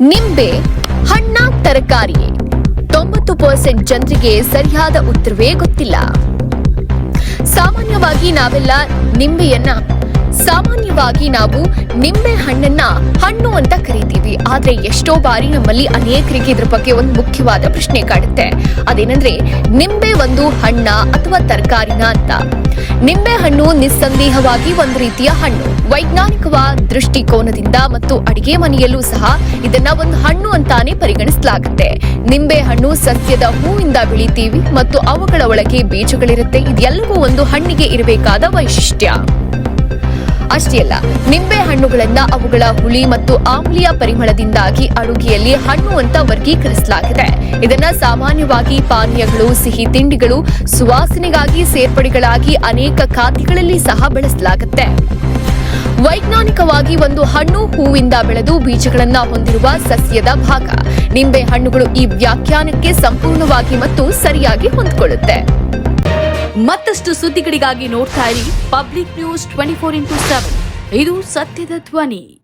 ನಿಂಬೆ ಹಣ್ಣ ತರಕಾರಿ ತೊಂಬತ್ತು ಪರ್ಸೆಂಟ್ ಜನರಿಗೆ ಸರಿಯಾದ ಉತ್ತರವೇ ಗೊತ್ತಿಲ್ಲ. ಸಾಮಾನ್ಯವಾಗಿ ನಾವೆಲ್ಲ ನಿಂಬೆಯನ್ನ, ಸಾಮಾನ್ಯವಾಗಿ ನಾವು ನಿಂಬೆ ಹಣ್ಣನ್ನ ಹಣ್ಣು ಅಂತ ಕರಿತೀವಿ. ಆದ್ರೆ ಎಷ್ಟೋ ಬಾರಿ ನಮ್ಮಲ್ಲಿ ಅನೇಕರಿಗೆ ಇದ್ರ ಬಗ್ಗೆ ಒಂದು ಮುಖ್ಯವಾದ ಪ್ರಶ್ನೆ ಕಾಡುತ್ತೆ. ಅದೇನಂದ್ರೆ, ನಿಂಬೆ ಒಂದು ಹಣ್ಣ ಅಥವಾ ತರಕಾರಿನ ಅಂತ. ನಿಂಬೆ ಹಣ್ಣು ನಿಸ್ಸಂದೇಹವಾಗಿ ಒಂದು ರೀತಿಯ ಹಣ್ಣು. ವೈಜ್ಞಾನಿಕವಾದ ದೃಷ್ಟಿಕೋನದಿಂದ ಮತ್ತು ಅಡಿಗೆ ಮನೆಯಲ್ಲೂ ಸಹ ಇದನ್ನ ಒಂದು ಹಣ್ಣು ಅಂತಾನೆ ಪರಿಗಣಿಸಲಾಗುತ್ತೆ. ನಿಂಬೆ ಹಣ್ಣು ಸಸ್ಯದ ಹೂವಿಂದ ಬೆಳಿತೀವಿ ಮತ್ತು ಅವುಗಳ ಒಳಗೆ ಬೀಜಗಳಿರುತ್ತೆ. ಇದೆಲ್ಲವೂ ಒಂದು ಹಣ್ಣಿಗೆ ಇರಬೇಕಾದ ವೈಶಿಷ್ಟ್ಯ. ಅಷ್ಟೇ ಅಲ್ಲ, ನಿಂಬೆ ಹಣ್ಣುಗಳನ್ನ ಅವುಗಳ ಹುಳಿ ಮತ್ತು ಆಮ್ಲಿಯ ಪರಿಮಳದಿಂದಾಗಿ ಅಡುಗೆಯಲ್ಲಿ ಹಣ್ಣು ಅಂತ ವರ್ಗೀಕರಿಸಲಾಗಿದೆ. ಇದನ್ನ ಸಾಮಾನ್ಯವಾಗಿ ಪಾನೀಯಗಳು, ಸಿಹಿ ತಿಂಡಿಗಳು, ಸುವಾಸನೆಗಾಗಿ ಸೇರ್ಪಡೆಗಳಾಗಿ ಅನೇಕ ಖಾದ್ಯಗಳಲ್ಲಿ ಸಹ ಬಳಸಲಾಗುತ್ತೆ. ವೈಜ್ಞಾನಿಕವಾಗಿ ಒಂದು ಹಣ್ಣು ಹೂವಿಂದ ಬೆಳೆದು ಬೀಜಗಳನ್ನು ಹೊಂದಿರುವ ಸಸ್ಯದ ಭಾಗ. ನಿಂಬೆ ಹಣ್ಣುಗಳು ಈ ವ್ಯಾಖ್ಯಾನಕ್ಕೆ ಸಂಪೂರ್ಣವಾಗಿ ಮತ್ತು ಸರಿಯಾಗಿ ಹೊಂದಿಕೊಳ್ಳುತ್ತೆ. ಮತ್ತಷ್ಟು ಸುದ್ದಿಗಳಿಗಾಗಿ ನೋಡ್ತಾ ಇರಿ public news twenty four into seven. ಇದು ಸತ್ಯದ ಧ್ವನಿ.